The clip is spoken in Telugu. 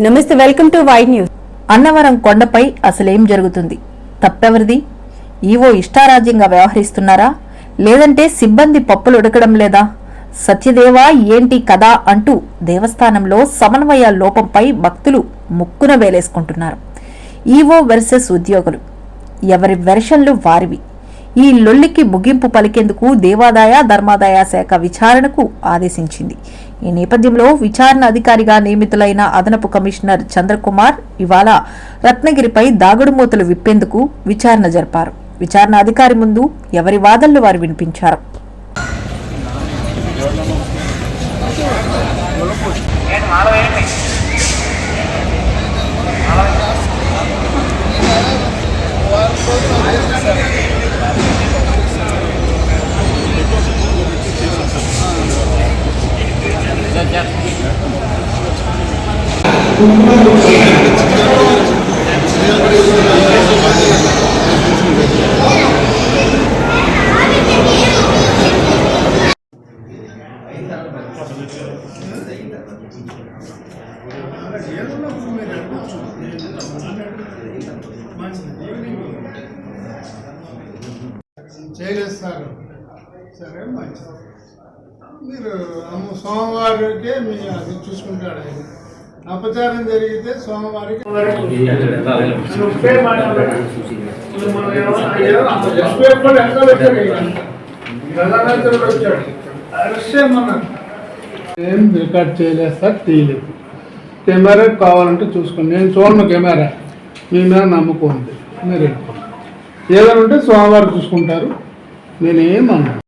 నమస్తే welcome to wide news. Annavaram కొండపై అసలేం జరుగుతుంది? తప్పెవరిది? ఈవో ఇష్టారాజ్యంగా వ్యవహరిస్తున్నారా? లేదంటే సిబ్బంది పప్పులు ఉడకడం లేదా? సత్యదేవా ఏంటి కదా అంటూ దేవస్థానంలో సమన్వయ లోపంపై భక్తులు ముక్కున వేలేసుకుంటున్నారు. ఈవో వెర్సెస్ ఉద్యోగులు. ఎవరి వెర్షన్లు వారివి? ఈ లొల్లికి ముగింపు పలికేందుకు దేవాదాయ ధర్మాదాయ శాఖ విచారణకు ఆదేశించింది. ఈ నేపథ్యంలో విచారణ అధికారిగా నియమితులైన అదనపు కమిషనర్ చంద్రకుమార్ ఇవాళ రత్నగిరిపై దాగుడుమూతలు విప్పేందుకు విచారణ జరిపారు. విచారణ అధికారి ముందు ఎవరి వాదనలు వారు వినిపించారు. చేయలేస్తారు సరే మంచిది. మీరు సోమవారికే మీ అది చూసుకుంటాడు ఆయన. అపచారం జరిగితే సోమవారికి ఏం రికార్డ్ చేయలేదు సార్ తీయలేదు కెమెరా కావాలంటే చూసుకోండి నేను చూడను కెమెరా మీ మీద నమ్మకం ఉంది మీరు ఏదైనా ఉంటే సోమవారం చూసుకుంటారు. నేనేం అన్నాను